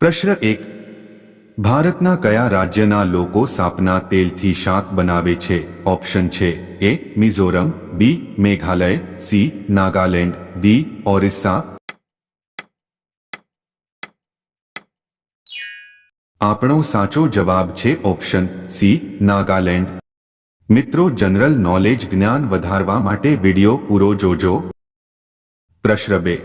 પ્રશ્ન એક, ભારતના કયા રાજ્યના લોકો સાપના તેલથી શાક બનાવે છે? ઓપ્શન છે A, Mizoram, B, Meghalaya, C, Nagaland, D, Orissa. આપણો સાચો જવાબ છે ઓપ્શન સી, નાગાલેન્ડ. મિત્રો, જનરલ નોલેજ જ્ઞાન વધારવા માટે વિડિયો પૂરો જોજો. પ્રશ્ન બે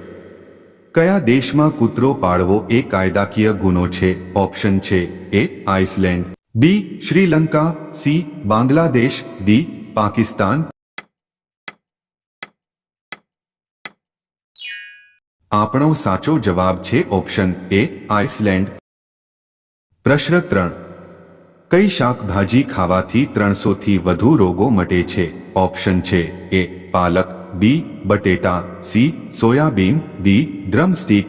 કયા દેશમાં કૂતરો પાળવો એ કાયદાકીય ગુનો છે? ઓપ્શન છે A Iceland. B, Sri Lanka. C, Bangladesh. D, Pakistan. આપણો સાચો જવાબ છે ઓપ્શન એ આઇસલેન્ડ. પ્રશ્ન ત્રણ. કઈ શાકભાજી ખાવાથી ત્રણસોથી વધુ રોગો મટે છે? ઓપ્શન છે એ પાલક. બી બટેટા સી સોયાબીન ડી ડ્રમસ્ટીક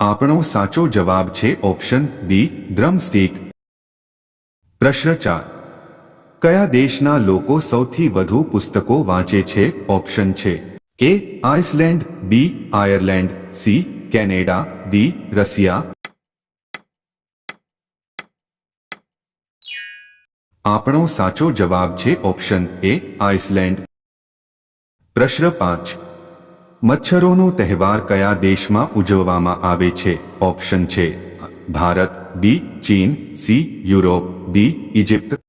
આપણો સાચો જવાબ છે ઓપ્શન ડી ડ્રમસ્ટીક પ્રશ્ન ચાર કયા દેશના લોકો સૌથી વધુ પુસ્તકો વાંચે છે ઓપ્શન છે A Iceland B Ireland C Canada D Russia આપણો સાચો જવાબ છે ઓપ્શન એ આઇસલેન્ડ. પ્રશ્ન પાંચ. મચ્છરોનો તહેવાર કયા દેશમાં ઉજવવામાં આવે છે? ઓપ્શન છે ભારત, બી, ચીન, સી, યુરોપ, ડી ઇજિપ્ત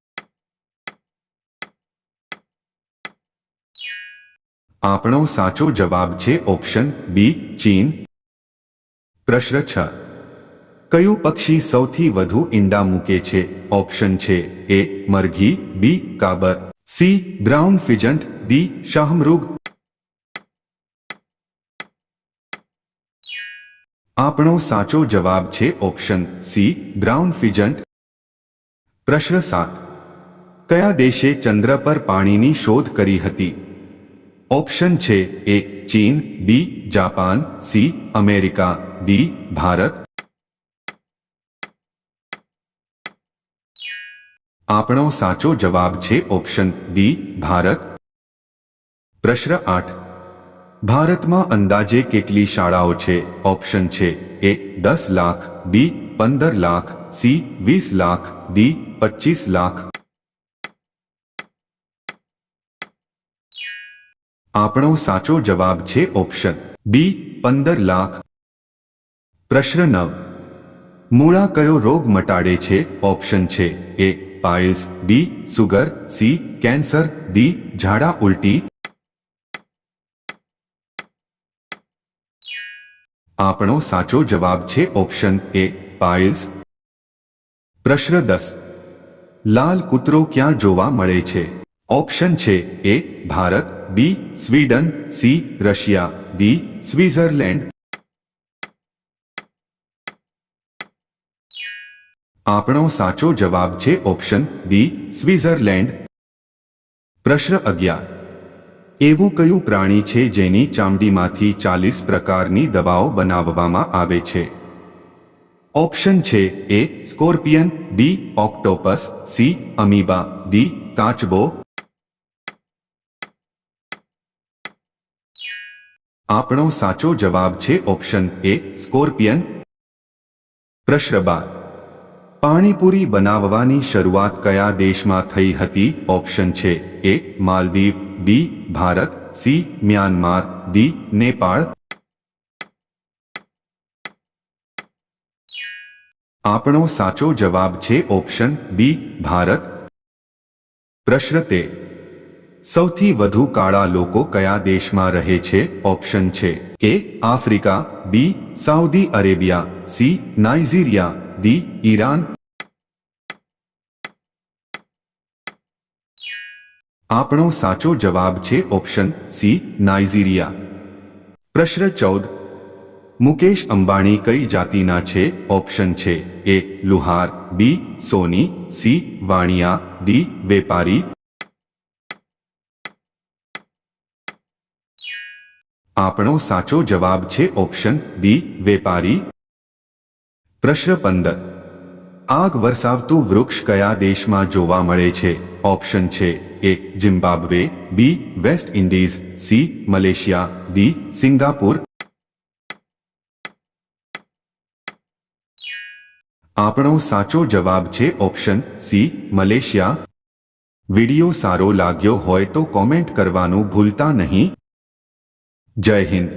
આપણો સાચો જવાબ છે ઓપ્શન બી, ચીન. પ્રશ્ન છ. કયું પક્ષી સૌથી વધુ ઈંડા મૂકે છે? ઓપ્શન છે એ મરઘી, બી કાબર, સી બ્રાઉન ફિજન્ટ, ડી શાહમૃગ. આપણો સાચો જવાબ છે ઓપ્શન સી બ્રાઉન ફિજન્ટ. પ્રશ્ન સાત. કયા દેશે ચંદ્ર પર પાણીની શોધ કરી હતી? ઓપ્શન છે એ ચીન, B Japan, C America, D Bharat આપણો સાચો જવાબ છે ઓપ્શન ડી ભારત. પ્રશ્ન આઠ. ભારતમાં અંદાજે કેટલી શાળાઓ છે? ઓપ્શન છે એ, દસ લાખ, બી, પંદર લાખ, સી, વીસ લાખ, ડી, પચીસ લાખ. આપણો સાચો જવાબ છે ઓપ્શન બી, પંદર લાખ. પ્રશ્ન નવ. મૂળા કયો રોગ મટાડે છે? ઓપ્શન છે A piles, B, sugar, C, cancer, D, ઝાડા ઉલટી. આપણો સાચો જવાબ છે ઓપ્શન એ પાયસ પ્રશ્ન દસ. લાલ કૂતરો ક્યાં જોવા મળે છે? ઓપ્શન છે A, Bharat, B, Sweden, C, Russia, D Switzerland આપણો સાચો જવાબ છે ઓપ્શન ડી સ્વિટ્ઝરલેન્ડ પ્રશ્ન અગિયાર. એવું કયું પ્રાણી છે જેની ચામડીમાંથી ચાલીસ પ્રકારની દવાઓ બનાવવામાં આવે છે? ઓપ્શન છે A, scorpion, B, octopus, C, amoeba, D, કાચબો. આપણો સાચો જવાબ છે ઓપ્શન એ, સ્કોર્પિયન. પ્રશ્ન બાર. પાણીપુરી બનાવવાની શરૂઆત કયા દેશમાં થઈ હતી? ઓપ્શન છે A, Maldives, B, Bharat, C, Myanmar, D, Nepal. આપણો સાચો જવાબ છે ઓપ્શન બી, ભારત. પ્રશ્ન તે, સૌથી વધુ કાળા લોકો કયા દેશમાં રહે છે? ઓપ્શન છે A, Africa, B, Saudi Arabia, C, Nigeria, D, Iran. આપણો સાચો જવાબ છે ઓપ્શન સી, નાઇજીરિયા. પ્રશ્ન ચૌદ. મુકેશ અંબાણી કઈ જાતિના છે? ઓપ્શન છે એ, લુહાર, બી, સોની, સી, વાણિયા, ડી, વેપારી. આપણો સાચો જવાબ છે ઓપ્શન ડી, વેપારી. પ્રશ્ન પંદર. આગ વરસાવતું વૃક્ષ કયા દેશમાં જોવા મળે છે? ઓપ્શન છે A Zimbabwe B West Indies C Malaysia D Singapore આપણો સાચો જવાબ છે ઓપ્શન સી મલેશિયા વિડિયો સારો લાગ્યો હોય તો કોમેન્ટ કરવાનું ભૂલતા નહીં જય હિન્દ